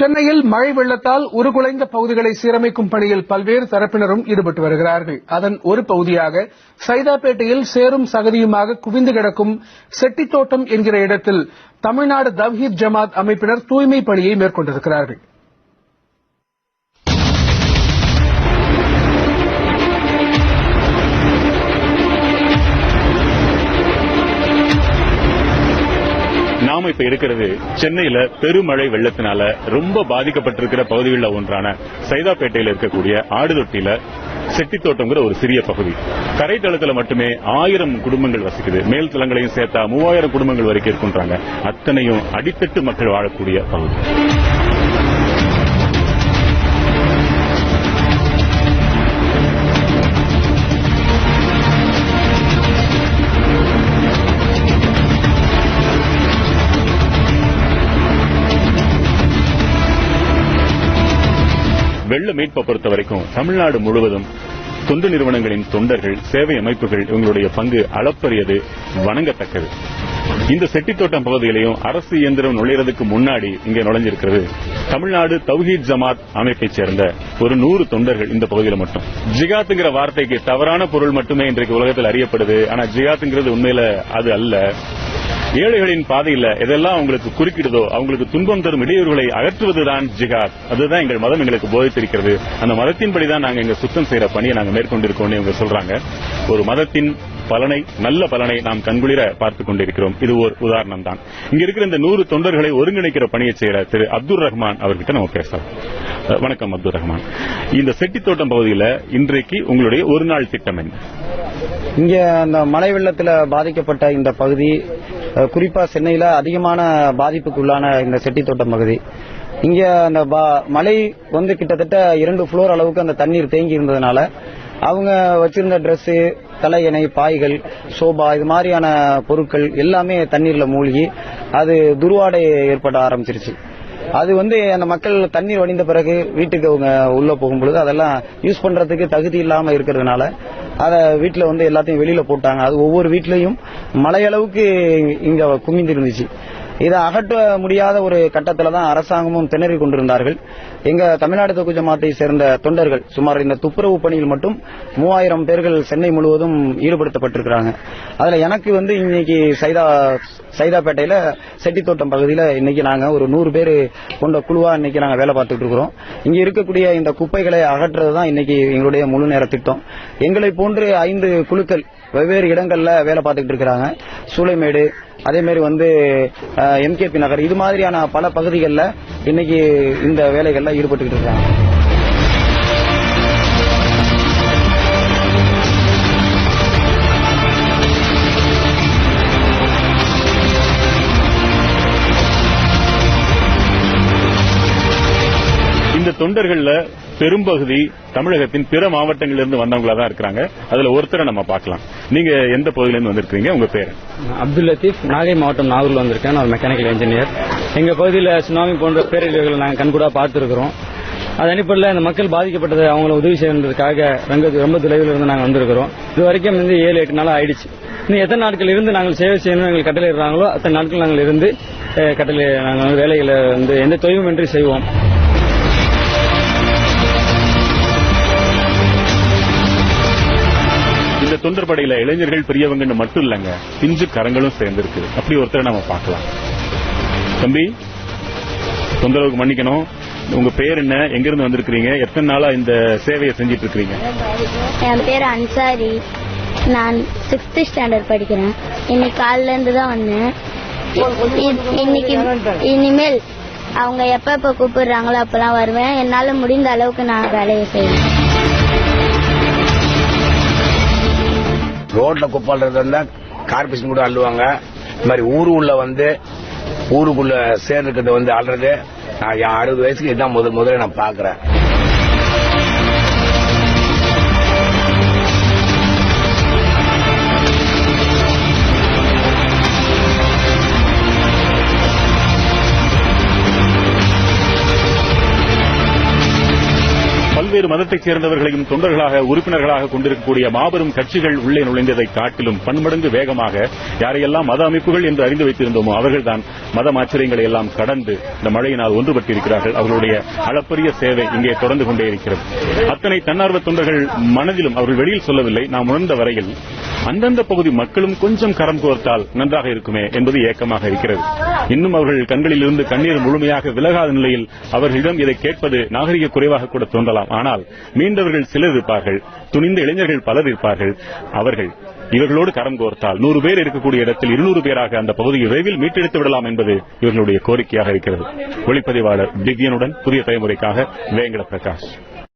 சென்னையில் மழை வெள்ளத்தால் உருகுலைந்த பகுதிகளை சீரமைக்கும் பணியில் பல்வேறு தரப்பினரும் ஈடுபட்டு வருகிறார்கள். அதன் ஒரு பகுதியாக சைதாப்பேட்டையில் சேரும் சகதியுமாக குவிந்து கிடக்கும் செட்டித்தோட்டம் என்கிற இடத்தில் தமிழ்நாடு தவ்ஹீத் ஜமாத் அமைப்பினர் தூய்மை பணியை மேற்கொண்டிருக்கிறார்கள். நாம இப்ப இருக்கிறது சென்னையில பெருமழை வெள்ளத்தினால ரொம்ப பாதிக்கப்பட்டிருக்கிற பகுதிகளில் ஒன்றான சைதாப்பேட்டையில் இருக்கக்கூடிய ஆடுதொட்டியில செட்டித்தோட்டம்ங்கிற ஒரு சிறிய பகுதி. கரை மட்டுமே ஆயிரம் குடும்பங்கள் வசிக்குது. மேல் தளங்களையும் சேர்த்தா மூவாயிரம் குடும்பங்கள் வரைக்கும் இருக்குன்றாங்க. அத்தனையும் அடித்தட்டு மக்கள் வாழக்கூடிய பகுதி. வெள்ள மீட்பை பொறுத்த வரைக்கும் தமிழ்நாடு முழுவதும் தொண்டு நிறுவனங்களின் தொண்டர்கள் சேவை அமைப்புகள் இவங்களுடைய பங்கு அளப்பரியது வணங்கத்தக்கது. இந்த செட்டித்தோட்டம் பகுதியிலையும் அரசு இயந்திரம் நுழைறதுக்கு முன்னாடி இங்கே நுழைஞ்சிருக்கிறது. தமிழ்நாடு தௌஹீத் ஜமாத் அமைப்பைச் சேர்ந்த ஒரு நூறு தொண்டர்கள் இந்த பகுதியில் மட்டும். ஜிகாத்துங்கிற வார்த்தைக்கு தவறான பொருள் மட்டுமே இன்றைக்கு உலகத்தில் அறியப்படுது. ஆனா ஜிகாத்துங்கிறது உண்மையில அது அல்ல. ஏழைகளின் பாதையில எதெல்லாம் அவங்களுக்கு குறுக்கிடுதோ அவங்களுக்கு துன்பம் தரும் இடையூறுகளை அகற்றுவதுதான் ஜிகாத் அதுதான் எங்கள் மதம் எங்களுக்கு போதித்திருக்கிறது. அந்த மதத்தின்படி தான் நாங்க எங்க சுத்தம் செய்யற பணியை நாங்க மேற்கொண்டிருக்கோம்னு இவங்க சொல்றாங்க. ஒரு மதத்தின் பலனை நல்ல பலனை நாம் கண்குளிர பார்த்துக் கொண்டிருக்கிறோம். இது ஒரு உதாரணம் தான் இங்க இருக்கிற இந்த நூறு தொண்டர்களை ஒருங்கிணைக்கிற பணியை செய்யற திரு அப்துல் ரஹ்மான் அவர்கிட்ட நம்ம பேசலாம். வணக்கம் அப்துல் ரஹ்மான். இந்த செட்டித்தோட்டம் பகுதியில் இன்றைக்கு உங்களுடைய ஒரு நாள் திட்டம் என்ன? இங்க அந்த மழை வெள்ளத்துல பாதிக்கப்பட்ட இந்த பகுதி குறிப்பா சென்னையில அதிகமான பாதிப்புக்குள்ளான இந்த செட்டித்தோட்டம் பகுதி. இங்க அந்த பா- மழை வந்து கிட்டத்தட்ட இரண்டு ஃப்ளோர் அளவுக்கு அந்த தண்ணீர் தேங்கி இருந்ததுனால அவங்க வச்சிருந்த ட்ரெஸ் தலையணை பாய்கள் சோபா இது மாதிரியான பொருட்கள் எல்லாமே தண்ணீர்ல மூழ்கி அது துர்வாடை ஏற்பட ஆரம்பிச்சிருச்சு. அது வந்து அந்த மக்கள் தண்ணீர் வடிந்த பிறகு வீட்டுக்கு அவங்க உள்ள போகும்பொழுது அதெல்லாம் யூஸ் பண்றதுக்கு தகுதி இல்லாம இருக்கிறதுனால அதை வீட்டில் வந்து எல்லாத்தையும் வெளியில் போட்டாங்க. அது ஒவ்வொரு வீட்லேயும் மழையளவுக்கு இங்கே குமிந்து இருந்துச்சு இதை அகற்ற முடியாத ஒரு கட்டத்தில் தான் அரசாங்கமும் திணறி கொண்டிருந்தார்கள். எங்க தமிழ்நாடு தொகு ஜமாத்தை சேர்ந்த தொண்டர்கள் சுமார் இந்த துப்புரவு பணியில் மட்டும் மூவாயிரம் பேர்கள் சென்னை முழுவதும் ஈடுபடுத்தப்பட்டிருக்கிறாங்க. அதுல எனக்கு வந்து இன்னைக்கு சைதா சைதாப்பேட்டையில செட்டித்தோட்டம் பகுதியில் இன்னைக்கு நாங்க ஒரு நூறு பேர் கொண்ட குழுவா இன்னைக்கு நாங்க வேலை பார்த்துட்டு இருக்கிறோம். இங்க இருக்கக்கூடிய இந்த குப்பைகளை அகற்றுறது தான் இன்னைக்கு எங்களுடைய முழு நேர திட்டம். எங்களை போன்று ஐந்து குழுக்கள் வெவ்வேறு இடங்கள்ல வேலை பார்த்துக்கிட்டு இருக்கிறாங்க. சூளைமேடு அதே மாதிரி வந்து எம்கேபி நகர் இது மாதிரியான பல பகுதிகளில் இன்னைக்கு இந்த வேலைகள்ல ஈடுபட்டுக்கிட்டு இருக்காங்க. இந்த தொண்டர்கள்ல பெரும்பகுதி தமிழகத்தின் பிற மாவட்டங்களிலிருந்து வந்தவங்களா தான் இருக்கிறாங்க. அதுல ஒருத்தரை நம்ம பார்க்கலாம். நீங்க எந்த பகுதியிலிருந்து வந்திருக்கீங்க? உங்க பேரு? அப்துல் லத்தீப் நாகை மாவட்டம் நாகூர்ல வந்திருக்கேன். நான் மெக்கானிக்கல் இன்ஜினியர் எங்க பகுதியில் சுனாமி போன்ற பேரழிவுகளை நாங்கள் கண்கூடா பார்த்துருக்கிறோம். அது அடிப்படையில் இந்த மக்கள் பாதிக்கப்பட்டது அவங்கள உதவி செய்யறதுக்காக ரொம்ப ரொம்ப தொலைவில் இருந்து நாங்கள் வந்திருக்கிறோம். இது வரைக்கும் வந்து ஏழு எட்டு நாள் ஆயிடுச்சு. இன்னும் எத்தனை நாட்கள் இருந்து நாங்கள் சேவை செய்யணும் எங்களுக்கு கட்டளை இடுறாங்களோ அத்தனை நாட்கள் நாங்கள் இருந்து கட்டளை நாங்கள் வேலைகளை வந்து எந்த தொய்வுமின்றி செய்வோம். தொண்டர்படையில படையில இளைஞர்கள் பெரியவங்கன்னு மட்டும் இல்லங்க. பிஞ்சு கரங்களும் சேர்ந்திருக்கு. அப்படி ஒருத்தரை நம்ம பார்க்கலாம். தம்பி தொந்தரவுக்கு மன்னிக்கணும். உங்க பேர் என்ன? எங்க இருந்து வந்திருக்கீங்க எத்தனை நாளா இந்த சேவையை செஞ்சிட்டு இருக்கீங்க என் பேர் அன்சாரி. நான் சிக்ஸ்த் ஸ்டாண்டர்ட் படிக்கிறேன். இன்னைக்கு காலைல இருந்து தான் வந்தேன் இன்னைக்கு இனிமேல் அவங்க எப்ப எப்ப கூப்பிடுறாங்களோ அப்பெல்லாம் வருவேன். என்னால முடிந்த அளவுக்கு நான் வேலையை செய்வேன். ரோட்ல குப்பாடுறது வந்தா கார்பரேஷன் கூட அள்ளுவாங்க. இந்த மாதிரி ஊரு உள்ள வந்து ஊருக்குள்ள சேர்ந்துக்கிறது வந்து அள்ளுறது நான் என் அறுபது வயசுக்கு இதான் முதல் முதல்ல நான் பாக்குறேன் பல்வேறு மதத்தைச் சேர்ந்தவர்களையும் தொண்டர்களாக உறுப்பினர்களாக கொண்டிருக்கக்கூடிய மாபெரும் கட்சிகள் உள்ளே நுழைந்ததை காட்டிலும் பன்மடங்கு வேகமாக யாரையெல்லாம் மத அமைப்புகள் என்று அறிந்து வைத்திருந்தோமோ அவர்கள்தான் மத ஆச்சரியங்களை எல்லாம் கடந்து இந்த மழையினால் ஒன்றுபட்டிருக்கிறார்கள். அவர்களுடைய அளப்பரிய சேவை இங்கே தொடர்ந்து கொண்டே இருக்கிறது. அத்தனை தன்னார்வ தொண்டர்கள் மனதிலும் அவர்கள் வெளியில் சொல்லவில்லை. நாம் உணர்ந்த வரையில் அந்தந்த பகுதி மக்களும் கொஞ்சம் கரம் கோர்த்தால் நன்றாக இருக்குமே என்பது ஏக்கமாக இருக்கிறது. இன்னும் அவர்கள் கண்களில் இருந்து கண்ணீர் முழுமையாக விலகாத நிலையில் அவர்களிடம் இதை கேட்பது நாகரிக குறைவாக கூட தோன்றலாம். ஆனால் மீண்டவர்கள் சிலர் இருப்பார்கள் துணிந்த இளைஞர்கள் பலர் இருப்பார்கள். அவர்கள் இவர்களோடு கரம் கோர்த்தால் நூறு பேர் இருக்கக்கூடிய இடத்தில் இருநூறு பேராக அந்த பகுதியை விரைவில் மீட்டெடுத்து விடலாம் என்பது இவர்களுடைய கோரிக்கையாக இருக்கிறது. ஒளிப்பதிவாளர் திவ்யனுடன் புதிய தலைமுறைக்காக வேங்கட பிரகாஷ்.